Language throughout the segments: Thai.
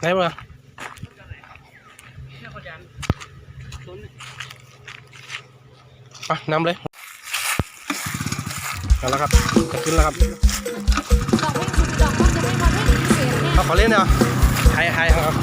ไหนวะไปนำเลยเอาละครับจะขึ้นแล้วครับดอกเพลงคุณดอกมันจะไม่มาเพลงพิเศษเนี่ยเขาขอเล่นเนาะไฮไฮครับ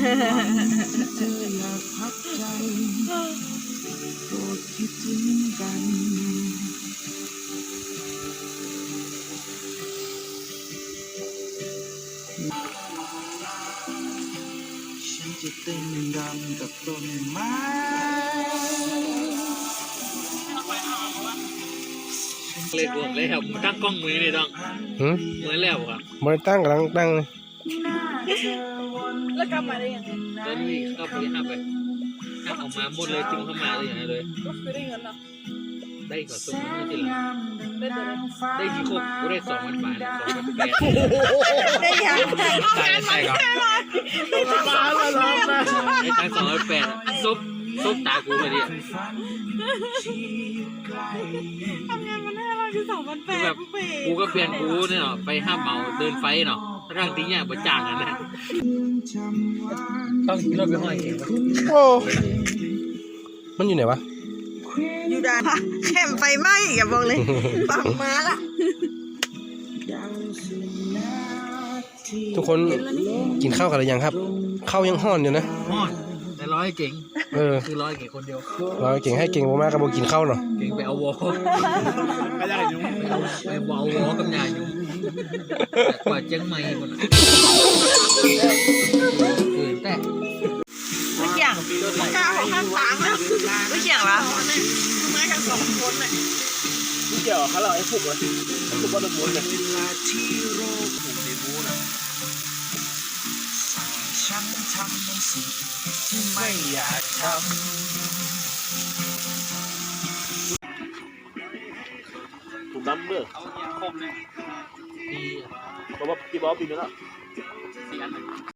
เธออยากพักใจโปรดคิดถึงกันฉันจะเต้นรำกับต้นไม้เล่นรวมเลยครับมันตั้งกล้องมือนี่ต้องหืมเหมือนแล้วครับบริตั้งกำลังตั้งเลย แล้วกลับมาได้ยังไงตอนนี้เข้าไปห้าไปห้าออกมาหมดเลยจึงเข้ามาเลยอย่างนั้นเลย ก็คือได้เงินเหรอได้ก่อนตุ้มไม่ทีหลังได้ตัวเลยได้กี่ครบกูได้สองพันบาทสองพันแปดได้ยังตายตายครับมาแล้วเหรอมาไอ้ตังสองพันแปดซุปซุปตากูไปดิทำงานมันได้อะไรคือสองพันแปดแบบปุ๊บเป้กูก็เปลี่ยนกูเนี่ยเนาะไปห้ามเหมาเดินไฟเนาะ ร่างติ้งเนี่ยประจ้างกันนะต้องขี่รถไปห้อยเองโอ้มันอยู่ไหนวะ อยู่ด้านแคมไฟไหม้อย่าบอกเลยปังมาละทุกคนกินข้าวกันหรือยังครับข้าวยังห้อนอยู่นะห้อนแต่ร้อยเก่งเออคือร้อยเก่งคนเดียวเราเก่งให้เก่งมากๆกับโบกินข้าวเนาะเก่งไปเอาวอไม่ได้ยุ่งไปเอาไปเอาวอกับยาอยู่ กว่าเจียงใหม่คนน่ะตื่นแต่ไม่เกี่ยงข้าวของข้างฟางแล้วไม่เกี่ยงละทำไมกันสองคนเนี่ยเกี่ยวเขาเราไอ้ผูกเลยผูกว่าจะม้วนเลยที่โรคผูกในบูนะฉันทำในสิ่งที่ไม่อยากทำถูกน้ำเด้อ ดีเพราะว่าพี่บอกปีนี้แล้ว สี่อันเลย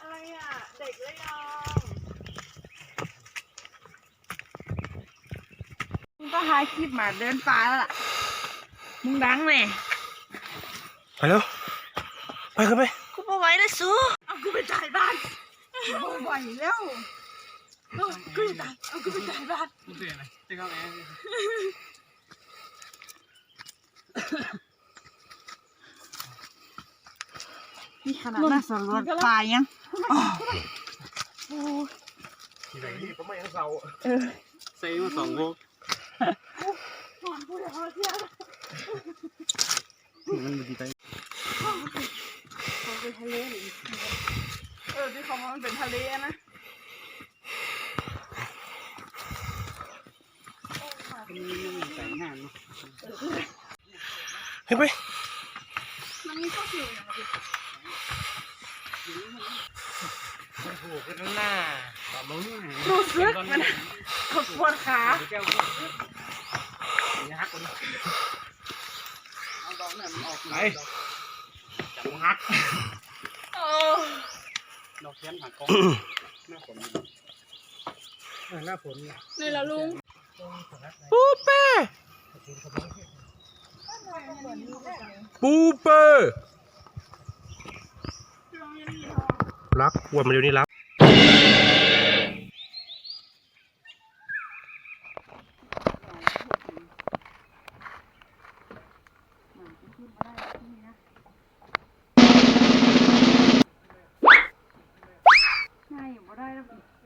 อะไรอะ เด็กเลยอะมึงก็หาคลิปมาเดินป่าแล้วล่ะ มึงดังไหมไปแล้วไปขึ้นไปกูไม่ไหวแล้วสู้เอากูไปจ่ายบ้านไม่ไหวแล้วเอากูจะตายเอากูไปจ่ายบ้านมึงเสียอะไรจะเข้าแอร์นี่ขนาดน่าสำรวจป่ายังเซ่มาสองโมง มันดีใจมันเป็นทะเลเออที่เขาว่ามันเป็นทะเลนะเฮ้ยไปมันมีข้อคิวอย่างไรมันผูกกันหน้าต่อมึงรู้สึกมันขดปวดขาเจ้า อาเนี่ยมันออกไปจับฮักดอกเทียนหักกองหน้าฝนหน้าฝนเนี่ยนี่ละลุงปูเป้ปูเป้รับวันมาเดี๋ยวนี้รับ ejemplo.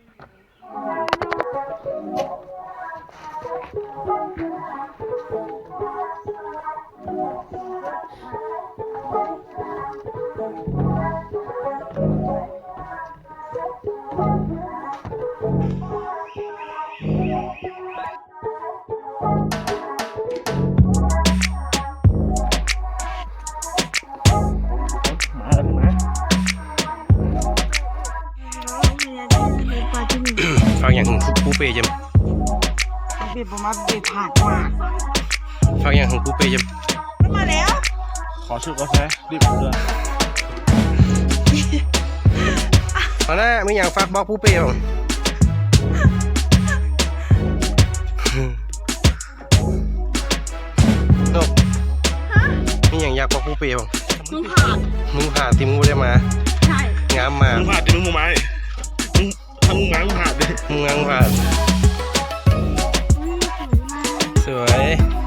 ป้จเบียดประมาณเบียดผ่านมาำฟังอย่างของปูเป้จมาแล้ว ขอชื่อกาแฟรีบเดินำเอาหน้าไม่อย่างฝากบอกปูเป้ผมนกนี่อย่างอยากบอกปูเป้ผมมึงผ่านมึงผ่านที่มึงไม่ได้มา ใช่ งามมามึงผ่านจะมึงมึงไม้ มึงถ้ามึงไม้มึงผ่านดิมึงงามผ่านสวย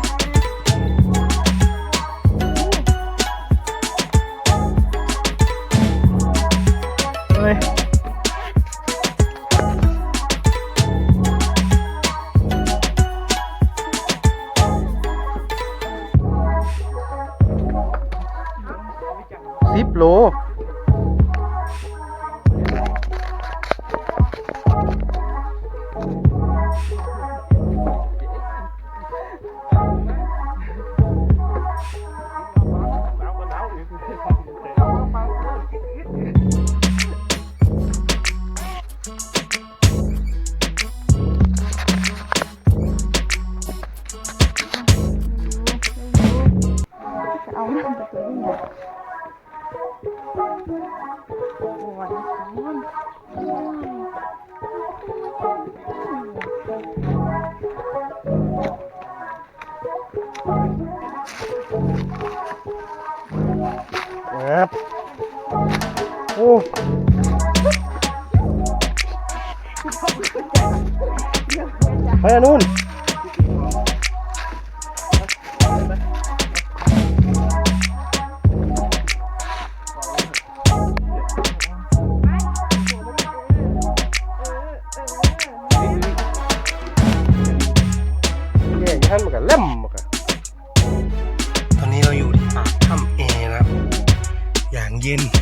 ครับ โอ้ไปอันนู้นแย่อยันมันก็เล่ม เย็นพย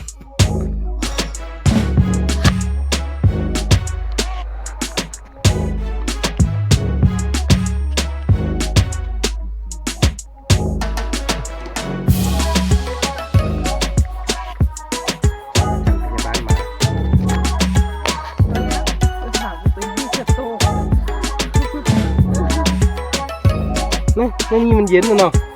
าบาลม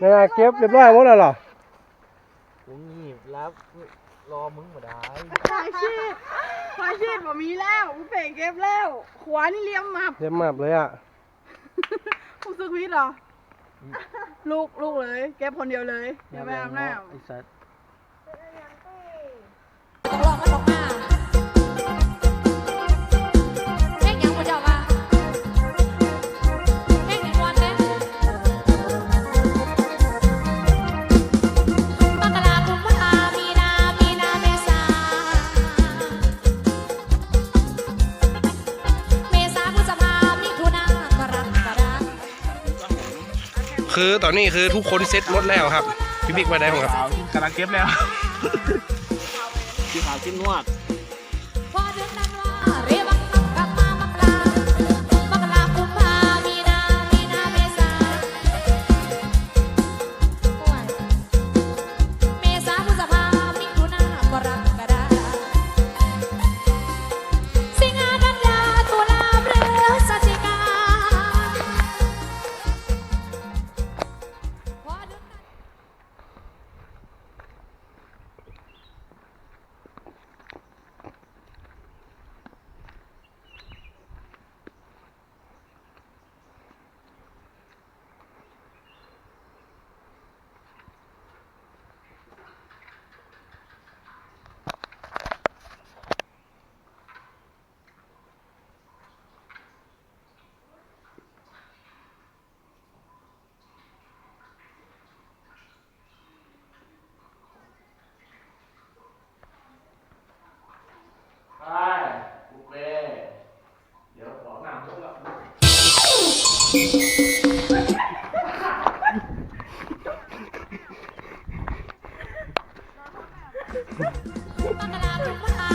นี่นเก็บเรียบร้อยหมดแล้วเหรอกูงีบรับรอมึงมาได้ควายชีพควายชีพบ่มีแล้วกูเป่งเก็บแล้ว ขวานี่เลี้ยมมาเรียบมาบเลยอะคุณซื้อวิทย์เหรอ ลูกลูกเลย เก็บคนเดียวเลย เดี๋ยวไปอาบน้ไอ้สัตว์ นนี้คือทุกคนเซ็ตหมดแล้วครับ พี่บิ๊กมาได้ผมครับขาวกำลังเก็บแล้วที่ขาวชิ้นนวด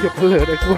อย่าเพลิดเลยกู